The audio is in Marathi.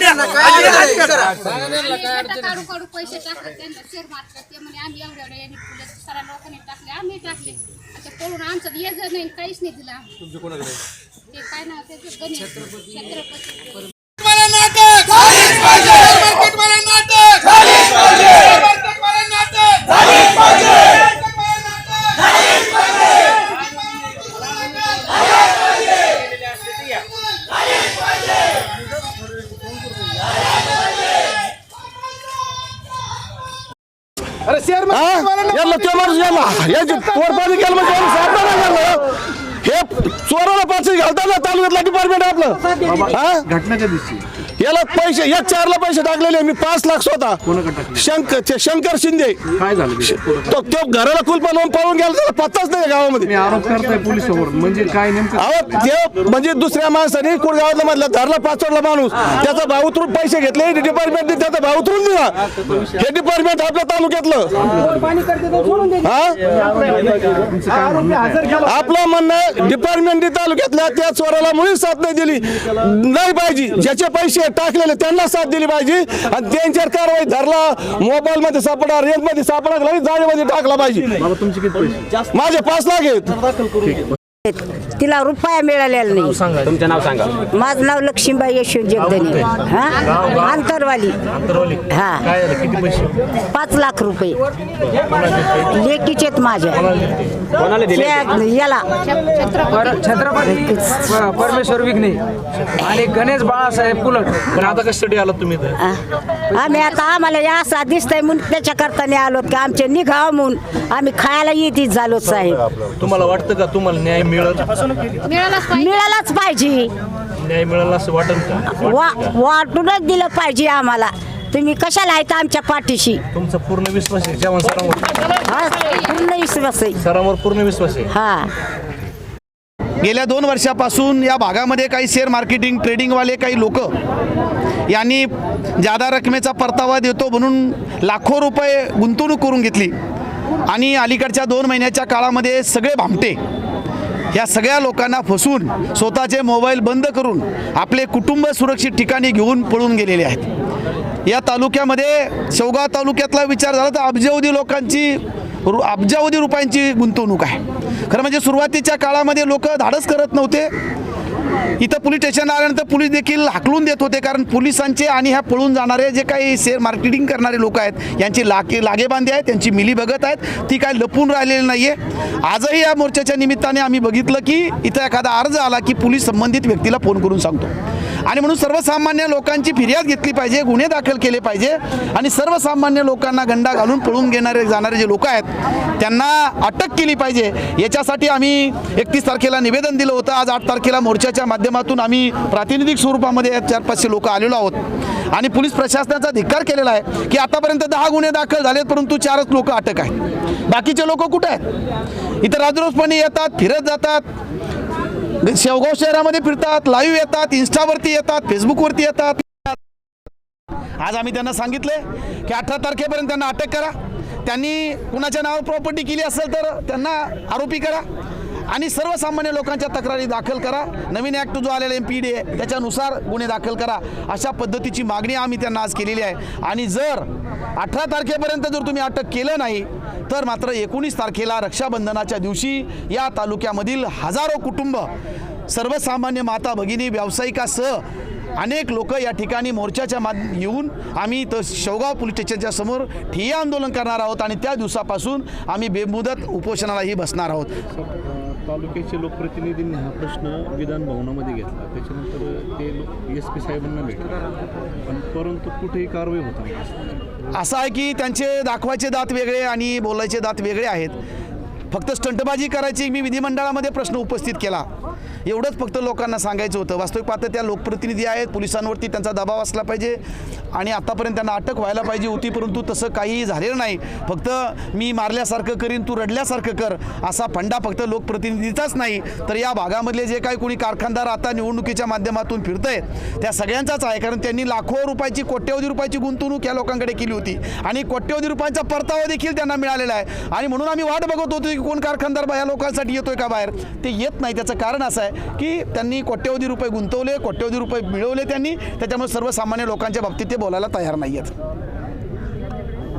त्यांना काय आता काढू काढू पैसे टाकले त्यांना शेअर मार्केट ते म्हणे आम्ही एवढ्या एवढ्या यांनी फुले साऱ्या लोकांनी टाकले आम्ही टाकले. आता पळून आमचं ये नाही काहीच नाही दिलं. ते काय ना त्याचं? गणेश. छत्रपती. याला ते माणूस याला याची चोर केलं म्हणजे याला सापडा नाही हे चोराला पाचशे घालताना तालुक्यातला डिपार्टमेंट आपलं. हा? याला पैसे एक चारला पैसे टाकलेले मी पाच लाख स्वतः. शंकर ते शंकर शिंदे. काय झालं ते? तो तो घराला कुलपा लावून पळून गेला त्याला पत्ताच नाही गावामध्ये. मी आरोप करताय पोलिसावर. म्हणजे काय नेमकं? अहो ते म्हणजे दुसऱ्या माणसाने कुळगावातला मधला धरला पाचवडला माणूस. त्याचा भाव उतरून पैसे घेतले डिपार्टमेंटने त्याचा भाव उतरून दिला. हे डिपार्टमेंट आपल्या तालुक्यातलं. हा? आपलं म्हणणं डिपार्टमेंट तालुक्यातल्या त्या चोराला मुळीच साथ नाही दिली. नाही पाहिजे. ज्याचे पैसे टाकलेले त्यांना साथ दिली पाहिजे. आणि त्यांच्यावर कारवाई धरला मोबाईल मध्ये सापडा रेल मध्ये सापडा लगेच जाळीमध्ये टाकला पाहिजे. माझे पाच लाख आहेत. तिला रुपया मिळालेला नाही. तुमचं नाव सांगा. माझं नाव लक्ष्मीबाई यशवंत जगदने हा? आंतरवाली. हा. काय झालं? किती पैसे? पाच लाख रुपये. लेकीचेत माझ्या. कोणाला दिले? त्या- याला. छत्रपती. प- परमेश्वर विघ्ने. आणि गणेश बाळासाहेब कुलट. पण आता कशासाठी आलात तुम्ही इथं? हा. आम्ही आता आम्हाला या असा दिसतंय म्हणून त्याच्या करताना आलो की आमचे निघाव म्हणून. आम्ही खायला येतीच झालो साहेब. तुम्हाला वाटतं का तुम्हाला न्याय मिळत? मिळालाच पाहिजे. मिळालाच पाहिजे. न्याय मिळाला असं वाटत का? वा वाटूनच दिलं पाहिजे आम्हाला. तुम्ही कशाला आहेत आमच्या पाठीशी? तुमचा पूर्ण विश्वास आहे जेवण सरांवर. हा पूर्ण विश्वास आहे. सरांवर पूर्ण विश्वास आहे. हा. गेल्या दोन वर्षापासून या भागामध्ये काही शेअर मार्केटिंग ट्रेडिंगवाले काही लोक यांनी जादा रकमेचा परतावा देतो म्हणून लाखो रुपये गुंतवणूक करून घेतली. आणि अलीकडच्या दोन महिन्याच्या काळामध्ये सगळे भामटे. या सगळ्या लोकांना फसून स्वतःचे मोबाईल बंद करून आपले कुटुंब सुरक्षित ठिकाणी घेऊन पळून गेलेले आहेत. या तालुक्यामध्ये शेवगाव तालुक्यातला विचार झाला तर अब्जावधी लोकांची रु अब्जावधी रुपयांची गुंतवणूक आहे. खरं म्हणजे सुरुवातीच्या काळामध्ये लोक धाडस करत नव्हते. इथं पोलीस स्टेशन आल्यानंतर पोलीस देखील हाकलून देत होते कारण पोलिसांचे आणि ह्या पळून जाणारे जे काही शेअर मार्केटिंग करणारे लोक आहेत यांची लागे लागेबांधे आहेत त्यांची मिली बघत आहेत ती काय लपून राहिलेली नाही आहे आजही या मोर्चाच्या निमित्ताने आम्ही बघितलं की इथं एखादा अर्ज आला की पोलीस संबंधित व्यक्तीला फोन करून सांगतो. आणि म्हणून सर्वसामान्य लोकांची फिर्याद घेतली पाहिजे गुन्हे दाखल केले पाहिजे आणि सर्वसामान्य लोकांना गंडा घालून पळून घेणारे जाणारे जे लोक आहेत त्यांना अटक केली पाहिजे. याच्यासाठी आम्ही एकतीस तारखेला निवेदन दिलं होतं. आज आठ तारखेला मोर्चाच्या माध्यमातून आम्ही प्रातिनिधिक स्वरूपामध्ये चार पाचशे लोक आलेलो आहोत. आणि पोलीस प्रशासनाचा धिक्कार केलेला आहे की आतापर्यंत दहा गुन्हे दाखल झालेत परंतु चारच लोक अटक आहेत. बाकीचे लोक कुठे आहेत? इथं राजरोसपणे येतात फिरत जातात. शेवगाव शहरामध्ये फिरतात लाईव्ह येतात इन्स्टावरती येतात फेसबुकवरती येतात. आज आम्ही त्यांना सांगितले की अठरा तारखेपर्यंत त्यांना अटक करा. त्यांनी कुणाच्या नावावर प्रॉपर्टी केली असेल तर त्यांना आरोपी करा. आणि सर्वसामान्य लोकांच्या तक्रारी दाखल करा. नवीन ॲक्ट जो आलेला एम पी डी आहे त्याच्यानुसार गुन्हे दाखल करा. अशा पद्धतीची मागणी आम्ही त्यांना आज केलेली आहे. आणि जर अठरा तारखेपर्यंत जर तुम्ही अटक केलं नाही तर मात्र एकोणीस तारखेला रक्षाबंधनाच्या दिवशी या तालुक्यामधील हजारो कुटुंब सर्वसामान्य माता भगिनी व्यावसायिकासह अनेक लोक या ठिकाणी मोर्चाच्या मा येऊन आम्ही तर शेवगाव पोलीस स्टेशनच्या समोर ठिय्या आंदोलन करणार आहोत आणि त्या दिवसापासून आम्ही बेमुदत उपोषणालाही बसणार आहोत. तालुक्याचे लोकप्रतिनिधींनी हा प्रश्न विधान भवनामध्ये घेतला. त्याच्यानंतर ते लोक एस पी साहेबांना भेटले. पण परंतु कुठेही कारवाई होत नाही. असं आहे की त्यांचे दाखवायचे दात वेगळे आणि बोलायचे दात वेगळे आहेत. फक्त स्टंटबाजी करायची. मी विधिमंडळामध्ये प्रश्न उपस्थित केला. एवढंच फक्त लोकांना सांगायचं होतं. वास्तविक पात्र त्या लोकप्रतिनिधी आहेत. पोलिसांवरती त्यांचा दबाव असला पाहिजे. आणि आतापर्यंत त्यांना अटक व्हायला पाहिजे होती परंतु तसं काहीही झालेलं नाही. फक्त मी मारल्यासारखं करीन तू रडल्यासारखं कर असा फंडा फक्त लोकप्रतिनिधीचाच नाही. तर या भागामधले जे काही कोणी कारखानदार आता निवडणुकीच्या माध्यमातून फिरत आहेत त्या सगळ्यांचाच आहे. कारण त्यांनी लाखो रुपयाची कोट्यवधी रुपयाची गुंतवणूक या लोकांकडे केली होती. आणि कोट्यवधी रुपयांचा परतावा देखील त्यांना मिळालेला आहे. आणि म्हणून आम्ही वाट बघत होतो की कोण कारखानदार बा या लोकांसाठी येतोय का बाहेर? ते येत नाही. त्याचं कारण असं आहे की त्यांनी कोट्यवधी रुपये गुंतवले कोट्यवधी रुपये मिळवले त्यांनी. त्याच्यामुळे सर्वसामान्य लोकांच्या बाबतीत ते बोलायला तयार नाही आहेत